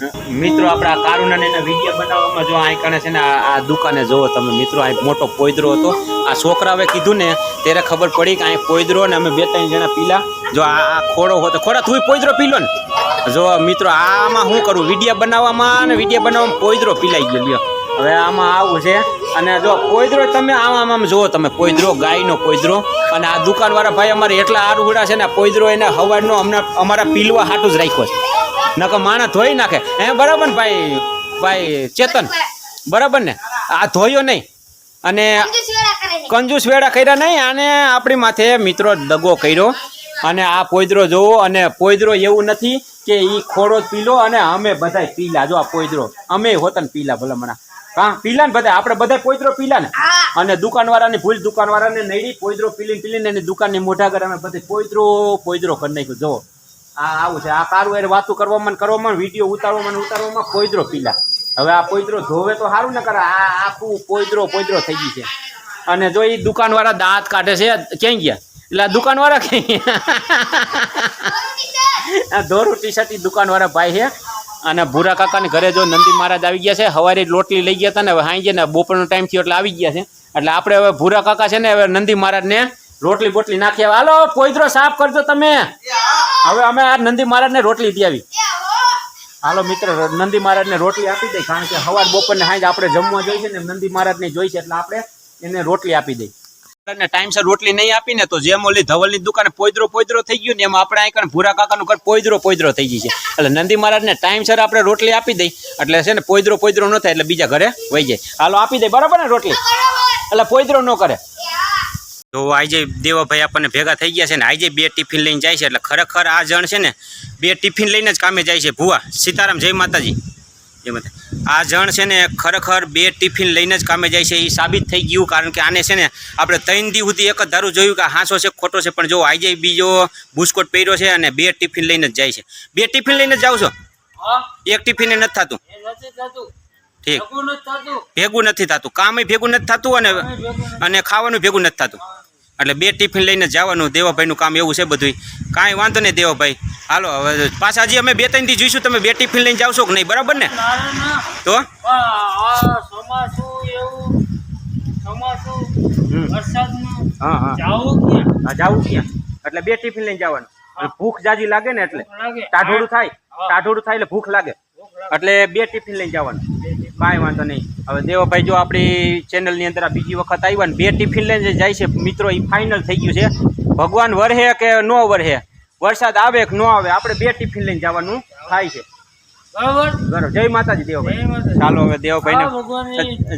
મિત્રો, આપણા કારુના એના વીડિયો બનાવવામાં જો આ કણે છે ને આ દુકાને જોવો તમે. મિત્રો અહીં મોટો પોયદરો હતો. આ છોકરાઓએ કીધું ને, ત્યારે ખબર પડી કે અહીં પોયદરો ને અમે બે ત્રણ જણા પીલા. જો આ ખોડો હતો. ખોડા, તું પોયદરો પીલો ને? જો મિત્રો, આમાં શું કરું? વીડિયો બનાવવામાં અને વીડિયો બનાવવામાં પોયદરો પીલાઈ ગયો. લ્યો. હવે આમાં આવું છે. અને જો પોયદરો તમે આમ આમ જુઓ તમે. પોયદરો ગાયનો પોયદરો અને આ દુકાનવાળા ભાઈ અમારે એટલા આરુગડા છે ને પોયદરો એને હવારનો અમને અમારા પીલવા હાટું જ રાખ્યો છે. નકર માણસ ધોઈ નાખે. એ બરાબર ને ભાઈ? ભાઈ ચેતન? બરાબર ને? આ ધોયો નહીં. અને કંજૂસ વેડા કર્યા નહીં અને આપણી માથે મિત્રો દગો કર્યો. અને આ પોયદરો જોવો અને પોયદરો એવું નથી કે એ ખોડો પીલો અને અમે બધાય પીલા. જો આ પોયદરો અમે હોતન પીલા ભલામણા હા પીલા ને બધા આપણે બધા પોયદરો પીલા ને? અને દુકાનવાળાની ભૂલ દુકાનવાળાને નડી પોયદરો પીલીને પીલીને એની દુકાનની મોઢા કરે અમે બધા પોયદરો પોયદરો કરી નાખ્યું. જોવો આ આવું છે. આ કારું એ વાતું કરવામાં કરવામાં વીડિયો ઉતારવામાં ઉતારવામાં પોયદરો પીલા. હવે આ પોયદરો ધોવે તો સારું ને કરે. આ આખું પોયદરો પોયદરો થઈ ગઈ છે. અને જો એ દુકાનવાળા દાંત કાઢે છે, ક્યાં ગયા? એટલે આ દુકાનવાળા ક્યાં આ ધોરું ટી શર્ટ દુકાનવાળા ભાઈ છે. અને ભૂરા કાકાને ઘરે જો નંદી મહારાજ આવી ગયા છે. હવારે લોટલી લઈ ગયા હતા ને હવે હાઈ ને બપોરનો ટાઈમ થયો એટલે આવી ગયા છે. એટલે આપણે હવે ભૂરા કાકા છે ને હવે નંદી મહારાજને રોટલી બોટલી નાખી હાલો પોયદરો સાફ કરજો તમે. હવે અમે આ નંદી મહારાજને રોટલી દઈ આવી. હાલો મિત્ર નંદી મહારાજને રોટલી આપી દઈ કારણ કે સવાર બપોરને સાંજ આપણે જમવા જોઈએ છે ને નંદી મહારાજને જોઈ છે એટલે આપણે એને રોટલી આપી દઈ. ને ટાઈમસર રોટલી નહીં આપીને તો જેમ ઓલી ધવલની દુકાને પોયદરો પોયદરો થઈ ગયું ને એમ આપણે અહીં ભૂરા કાકાનું ઘર પોયદરો પોયદરો થઈ ગઈ છે. એટલે નંદી મહારાજને ટાઈમસર આપણે રોટલી આપી દઈ એટલે છે ને પોયદરો પોયદરો ન થાય એટલે બીજા ઘરે વહી જાય. હાલો આપી દઈ બરાબર ને રોટલી? એટલે પોયદરો ન કરે. તો આજે દેવાભાઈ આપણને ભેગા થઈ ગયા છે ને આજે બે ટિફિન લઈને જાય છે એટલે ખરેખર આ જણ છે ને બે ટિફિન લઈને જ કામે જાય છે ભુવા. સીતારામ જય માતાજી. જય માતા. આ જણ છે ને ખરેખર બે ટિફિન લઈને જ કામે જાય છે એ સાબિત થઈ ગયું કારણ કે આને છે ને આપણે ત્રણ દી સુધી એક જ ધારું જોયું કે હાંસો છે ખોટો છે પણ જો આજે બીજો બુસ્કોટ પહેર્યો છે અને બે ટિફિન લઈને જ જાય છે. બે ટિફિન લઈને જ જાવ છો? એક ટિફિન નથી થતું. ઠીક. ભેગું નથી થતું. કામ ભેગું નથી થતું અને અને ખાવાનું ભેગું નથી થતું. એટલે બે ટિફિન લઈને જવાનું દેવાભાઈનું કામ એવું છે બધું કાંઈ વાંધો નહીં દેવાભાઈ. હાલો હવે પાછા હજી અમે બે ત્રણ દી જોઈશું તમે બે ટિફિન લઈને જાવશો કે નહીં બરાબર ને? તો? હમ. હા હા. હા ક્યાં? એટલે બે ટિફિન લઈને જવાનું. ભૂખ જાજી લાગે ને એટલે. ટાઢોડું થાય. ટાઢોડું થાય એટલે ભૂખ લાગે. એટલે બે ટિફિન લઈને જવાનું. કાંઈ વાંધો નહીં. હવે દેવાભાઈ જો આપણી ચેનલની અંદર આ બીજી વખત આવ્યા ને બે ટિફિન લઈને જાય છે મિત્રો એ ફાઇનલ થઈ ગયું છે. ભગવાન વરહે કે ન વરહે? વરસાદ આવે કે ન આવે? આપણે બે ટિફિન લઈને જવાનું થાય છે. બરાબર? જય માતાજી દેવભાઈ. ચાલો હવે દેવાભાઈને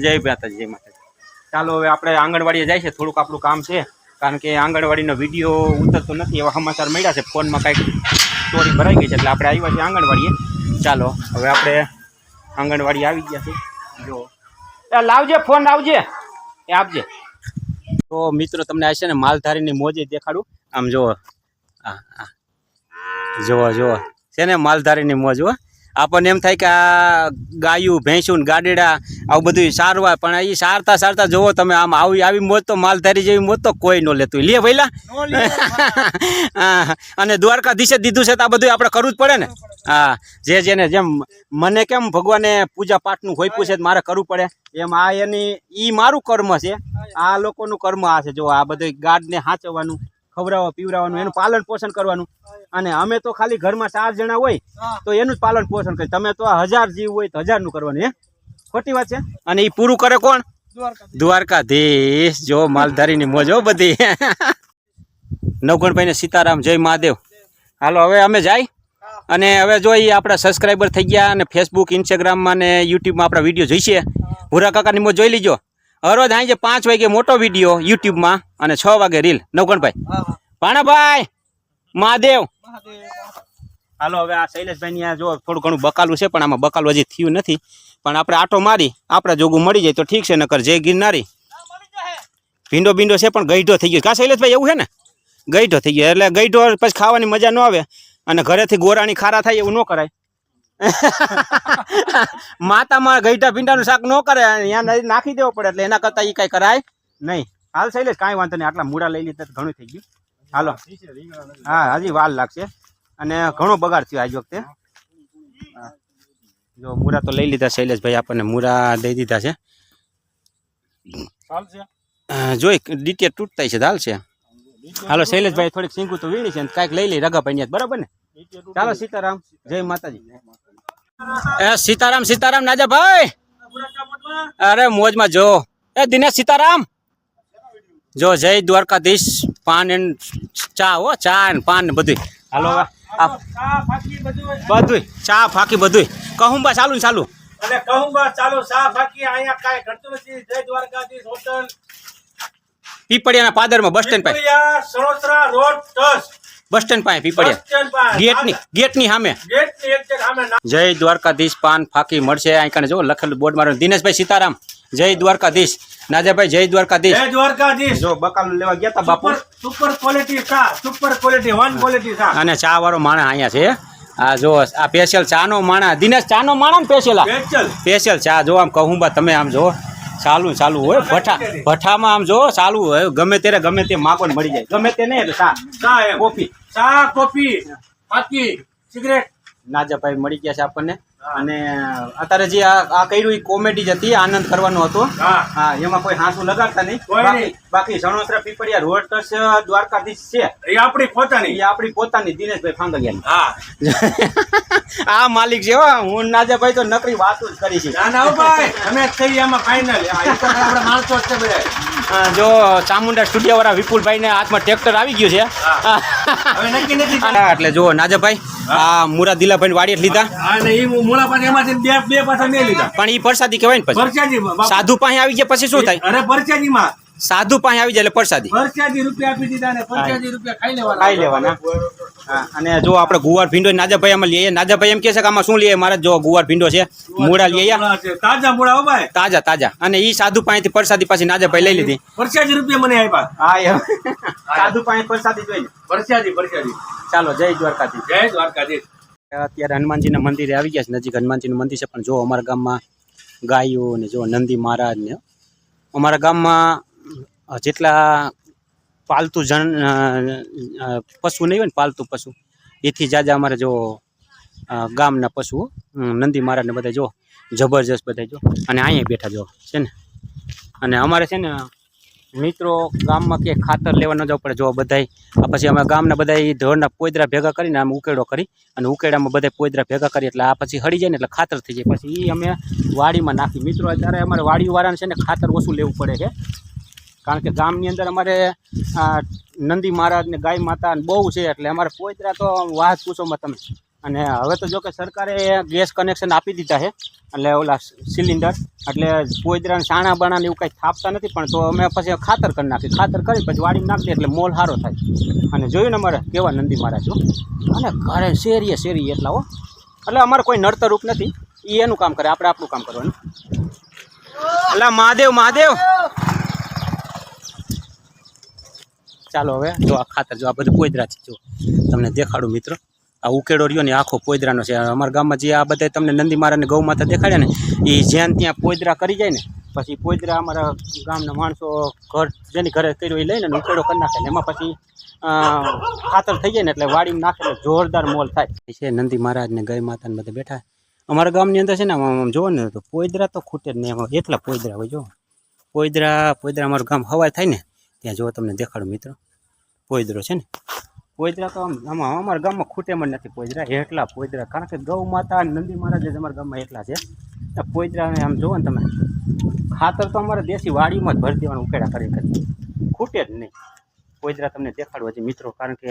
જય માતાજી જય માતાજી. ચાલો હવે આપણે આંગણવાડીએ જાય છે. થોડુંક આપણું કામ છે. કારણ કે આંગણવાડીનો વીડિયો ઉતરતો નથી એવા સમાચાર મળ્યા છે. ફોનમાં કાંઈક સ્ટોરી ભરાઈ ગઈ છે એટલે આપણે આવ્યા છીએ આંગણવાડીએ. ચાલો હવે આપણે આંગણવાડી આવી ગયા છે. જો. લાવજે, ફોન આવજે એ આપજે. તો મિત્રો, તમને આ છે ને માલધારીની મોજે દેખાડું. આમ જુઓ. હા હા જુઓ જુઓ. છે ને માલધારીની મોજ, હો. આપણને એમ થાય કે આ ગાયું ભેંસું ગાડેડા આવું બધું સારવા પણ એ સારતા સારતા જુઓ તમે આમ આવી આવી મોજ તો માલધારી જેવી મોજ તો કોઈ ન લેતું. લે ભઈલા. હા અને દ્વારકાધીશે દીધું છે તો આ બધું આપણે કરવું જ પડે ને? હા. જે જેને જેમ મને કેમ ભગવાને પૂજા પાઠનું હોઈપું છે તો મારે કરવું પડે. એમ આ એની ઈ મારું કર્મ છે. આ લોકોનું કર્મ આ છે. જો આ બધું ગાડને હાચવવાનું. ખવડાવવા પીવડાવવાનું એનું પાલન પોષણ કરવાનું. અને અમે તો ખાલી ઘરમાં ચાર જણા હોય તો એનું જ પાલન પોષણ કરી તમે તો હજાર જીવ હોય તો હજારનું કરવાનું હે? ખોટી વાત છે? અને એ પૂરું કરે કોણ? દ્વારકાધીશ. જો માલધારીની મોજ હો બધી. નવગણભાઈને સીતારામ જય મહાદેવ. હાલો હવે અમે જાય. અને હવે જો એ આપણા સબસ્ક્રાઈબર થઈ ગયા અને ફેસબુક ઇન્સ્ટાગ્રામમાં ને યુટ્યુબમાં આપણા વીડિયો જોઈશે ભૂરા કાકાની મોજ જોઈ લીજો. હરોજ સાંજે પાંચ વાગે મોટો વીડિયો યુટ્યુબમાં અને છ વાગે રીલ નવકણભાઈ ભાણાભાઈ મહાદેવ! હાલો હવે આ શૈલેષભાઈ ની જો થોડું ઘણું બકાલું છે પણ આમાં બકાલું હજી થયું નથી. પણ આપણે આટો મારી આપણે જોગું મળી જાય તો ઠીક છે નકર જય ગિરનારી. ભીંડો ભીંડો છે પણ ગઈઢો થઈ ગયો. કા શૈલેષભાઈ એવું છે ને? ગઈઢો થઈ ગયો. એટલે ગઈઢો પછી ખાવાની મજા ન આવે. અને ઘરેથી ગોરાણી ખારા થાય એવું ન કરાય. માતામાં ગઈઢા ભીંડાનું શાક ન કરે અહીંયા નાખી દેવો પડે એટલે એના કરતાં એ કાંઈ કરાય નહીં. હાલ શૈલેષ કાંઈ વાંધો નહીં આટલા મૂળા લઈ લીધા ઘણું થઈ ગયું. હાલો. હા હજી વાલ લાગશે. અને ઘણો બગાડ થયો આજ વખતે. જો મૂરા તો લઈ લીધા શૈલેષભાઈ આપણને મૂરા દઈ દીધા છે. જોઈ ડીટીએ તૂટતા છે હાલ છે. હાલો શૈલેષભાઈ થોડીક સિંગું તો વીણી છે કાંઈક લઈ લઈ રગા ભાઈ બરાબર ને? ચાલો સીતારામ જય માતાજી. એ સીતારામ સીતારામ નાજાભાઈ અરે મોજમાં જો. એ દિનેશ સીતારામ. જો જય દ્વારકાધીશ પાન એન ચા હો ચા ને પાન ને બધું હાલો હવે ચા ફાકી બધું બધું ચા ફાકી બધું કહું બા ચાલુ ને ચાલુ. અને કહું બા ચાલો ચા ફાકી અહીંયા કાંઈ ઘટતું નથી. જય દ્વારકાધીશ હોટલ. પીપળિયાના પાદરમાં બસ સ્ટેન્ડ પર રોડ બસ સ્ટેન્ડ પાસે પીપળિયા. ગેટની ગેટની સામે. ના- જય દ્વારકાધીશ પાન ફાકી મળશે. અહીં કને જો લખેલું બોર્ડ મારું દિનેશભાઈ સીતારામ જય દ્વારકાધીશ. નાજાભાઈ જય દ્વારકાધીશ. જય દ્વારકાધીશ. જો બકાલ લેવા ગયા તા બાપુ. સુપર ક્વોલિટી ચા સુપર ક્વોલિટી વન ક્વોલિટી ચા. અને ચા વાળો માણા અહીંયા છે. આ જો આ સ્પેશિયલ ચાનો માણા. દિનેશ ચાનો માણા ને સ્પેશિયલ સ્પેશિયલ સ્પેશિયલ ચા. જો આમ કહું બા તમે આમ જો ચાલુ ને ચાલુ હોય. ભઠ્ઠા ભઠ્ઠામાં આમ જો ચાલુ હોય. ગમે ત્યારે ગમે તે માગો મળી જાય. ગમે તે નહીં એટલે ચા. ચા કોફી. ચા કોફી પાકી સિગરેટ નાજાભાઈ મળી ગયા છે આપણને. અને અત્યારે જે આ કર્યું એ કોમેડી જ હતી આનંદ કરવાનો હતો. હા. એમાં કોઈ હાંસુ લગાડતા નહીં. બાકી સણોસરા પીપળિયા રોડ ટચ દ્વારકાધીશ છે. એ આપણી પોતાની. એ આપણી પોતાની દિનેશભાઈ ફાંગલિયાની. હા. આ માલિક છે હો. નાજાભાઈ તો નકરી વાતો જ કરી છે. ના ના ભાઈ. અમે જ થઈ એમાં ફાઇનલ આપણે માણસો જ છે બધા. અ, જો ચામુંડા સ્ટુડિયો વાળા વિપુલભાઈ ને હાથમાં ટ્રેક્ટર આવી ગયું છે. એટલે જો નાજાભાઈ આ મુરા દિલાભાઈ વાડી લીધા. પણ એ પ્રસાદી કહેવાય ને પછી. સાધુ પાસે આવી ગયા પછી શું થાય? અરે પરચાજી માં સાધુ પાસે આવી જાય એટલે પ્રસાદી. પરચાજી રૂપિયા આપી દીધા ને પરચાજી રૂપિયા ખાઈ લેવાના. ખાઈ લેવાના. અને જો આપણે ગુવાર ભીંડો નાજાભાઈ આમાં લઈએ. નાજાભાઈ એમ કે છે કે આમાં શું લઈએ? મારે જો ગુવાર ભીંડો છે મૂળા લઈએ. તાજા મૂળા હો ભાઈ. તાજા તાજા. અને ઈ સાધુ પાસેથી પ્રસાદી પાછી નાજાભાઈ લઈ લીધી. પરચાજી રૂપિયા મને આપ્યા. હા સાધુ પાસે પ્રસાદી જોઈ પરચાજી પરચાજી ચાલો જય દ્વારકાથી જય દ્વારકાધીશ. અત્યારે હનુમાનજીના મંદિરે આવી ગયા છે. નજીક હનુમાનજીનું મંદિર છે. પણ જો અમારા ગામમાં ગાયો ને જો નંદી મહારાજ ને અમારા ગામમાં જેટલા પાલતુ અ, પશુ નહીં હોય ને પાલતુ પશુ એથી જાજા અમારે જો ગામના પશુઓ નંદી મહારાજને બધા જો જબરજસ્ત બધા જો અને અહીંયા બેઠા જો છે ને? અને અમારે છે ને મિત્રો ગામમાં કે ખાતર લેવા ન જવું પડે જો બધાય પછી અમે ગામના બધા ઢોરના પોદરા ભેગા કરીને અમે ઉકેડો કરી અને ઉકેડામાં બધા પોદરા ભેગા કરી એટલે આ પછી હળી જાય ને એટલે ખાતર થઈ જાય. પછી એ અમે વાડીમાં નાખી. મિત્રો અત્યારે અમારે વાડીવાળાને છે ને ખાતર ઓછું લેવું પડે છે. કારણ કે ગામની અંદર અમારે નંદી મહારાજ ને ગાય માતા બહુ છે એટલે અમારે પોઈતરા તો વાત પૂછોમાં તમે. અને હવે તો જો કે સરકારે ગેસ કનેક્શન આપી દીધા છે, એટલે ઓલા સિલિન્ડર, એટલે પોદરા ને સાણા બાણાને એવું કંઈ થાપતા નથી, પણ તો અમે પછી ખાતર કરી નાખી ખાતર કરી પછી વાડીમાં નાખી એટલે મોલ સારો થાય. અને જોયું ને અમારે? કેવા નંદી મહારાજ હો. અને ઘરે શેરીએ શેરી એટલા હો. એટલે અમારે કોઈ નડતરૂપ નથી. એ એનું કામ કરે, આપણે આપણું કામ કરવાનું. એટલે મહાદેવ મહાદેવ! ચાલો હવે, જો આ ખાતર, જો આ બધું પોદરા છે, જો. તમને દેખાડું મિત્રો. આ ઉકેડો રહ્યો ને આખો પોદરાનો છે. અમારા ગામમાં જે આ બધા તમને નંદી મહારાજને ગૌ માતા દેખાડ્યા ને એ જ્યાં ત્યાં પોદરા કરી જાય ને, પછી પોદરા અમારા ગામના માણસો ઘર, જેની ઘરે કર્યો એ લઈને ઉકેડો કરી નાખે ને, એમાં પછી ખાતર થઈ જાય ને, એટલે વાડીમાં નાખે એટલે જોરદાર મોલ થાય. છે નંદી મહારાજ ને ગાય માતાને બધા બેઠા. અમારા ગામની અંદર છે ને, આમ જોવો ને, તો પોદરા તો ખૂટે જ નહીં. એટલા પોદરા હોય, જો. પોઈદરા પોયદરા અમારું ગામ હવાય થાય ને ત્યાં જો તમને દેખાડું મિત્રો. પોદરો છે ને? પોઈદરા તો આમ, આમાં અમારા ગામમાં ખૂટે જ નથી પોદરા એટલા પોદરા કારણ કે ગૌ માતા નંદી મહારાજ જ અમારા ગામમાં એટલા છે. આ આમ જુઓ ને તમે. ખાતર તો અમારે દેશી વાડીમાં જ ભરી દેવાનું ઉકેડા કરી ખૂટે જ નહીં. પોદરા તમને દેખાડવા છે મિત્રો, કારણ કે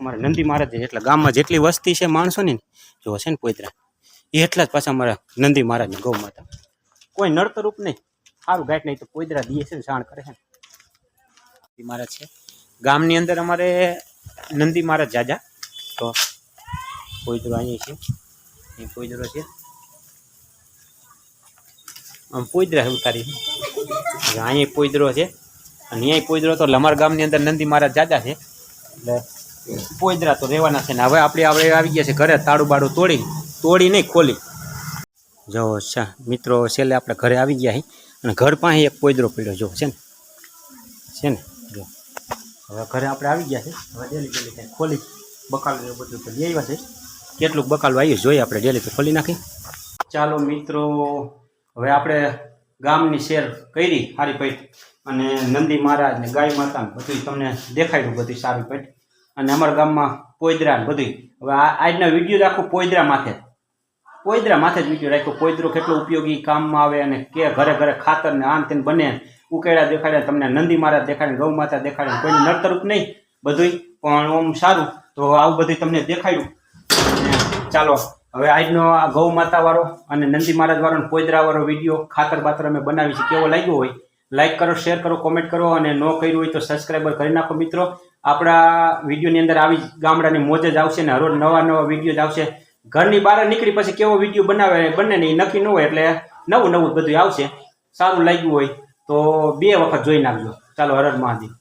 અમારા નંદી મહારાજ એટલા ગામમાં જેટલી વસ્તી છે માણસોની જો છે ને પોદરા એ એટલા જ પાછા અમારા નંદી મહારાજની ગૌ માતા. કોઈ નડતરૂપ નહીં. સારું ગાઈટ નહીં તો પોદરા દિયે છે ને શાણ કરે છે ને. નંદી મહારાજ છે. ગામની અંદર અમારે નંદી મહારાજ જાજા. તો પોઈદરો અહીંયા છે. અહીં પોઈદરો છે. આમ પોઈદરા ઉતારી. અહીંયા પોઈદરો છે. અને અહીંયા પોઈદરો તો અમારા ગામની અંદર નંદી મહારાજ જાજા છે. એટલે પોઈદરા તો રહેવાના છે ને હવે આપણે આપણે આવી ગયા છે ઘરે તાળું બાળું તોડી તોડી નહીં, ખોલી. જો અચ્છા, મિત્રો, છેલ્લે આપણે ઘરે આવી ગયા હી. અને ઘર પાસે એક પોઈદરો પડ્યો, જો, છે ને. છે ને? હવે ઘરે આપણે આવી ગયા છે હવે ડેલી ડેલી કંઈ ખોલી બકાલું એવું બધું તો લઈ આવ્યા છે. કેટલુંક બકાલું આવ્યું જોઈએ આપણે ડેલી તો ખોલી નાખી. ચાલો મિત્રો, હવે આપણે ગામની શેર કરી સારી પેટ અને નંદી મહારાજ ને ગાય માતા બધું તમને દેખાયું બધું સારી પેટ. અને અમારા ગામમાં પોયદરા ને બધું હવે આજનો વીડિયો રાખો પોયદરા માથે. પોયદરા માથે જ વીડિયો રાખ્યો. પોયદરો કેટલો ઉપયોગી કામમાં આવે અને કે ઘરે ઘરે ખાતર ને આન તેન બને. ઉકેડા દેખાડ્યા તમને નંદી મહારાજ દેખાડે, ગૌ માતા દેખાડે, કોઈને નડતરૂપ નહીં, બધુંય. પણ ઓમ સારું. તો આવું બધું તમને દેખાડ્યું. ચાલો, હવે આજનો આ ગૌ માતા વાળો અને નંદી મહારાજ વાળો પોયદરા વાળો વીડિયો ખાતર બાતર અમે બનાવી છે કેવો લાગ્યો હોય? લાઈક કરો શેર કરો કોમેન્ટ કરો અને ન કર્યું હોય તો સબસ્ક્રાઈબર કરી નાખો મિત્રો. આપણા વિડીયોની અંદર આવી ગામડાની મોજ જ આવશે ને હરોજ નવા નવા વીડિયો જ આવશે. ઘરની બહાર નીકળી પછી કેવો વીડિયો બનાવે, બંને ને ઈ નક્કી ન હોય એટલે નવું નવું બધું આવશે. સારું લાગ્યું હોય. તો બે વખત જોઈ નાખજો. ચાલો હરર મહાદેવ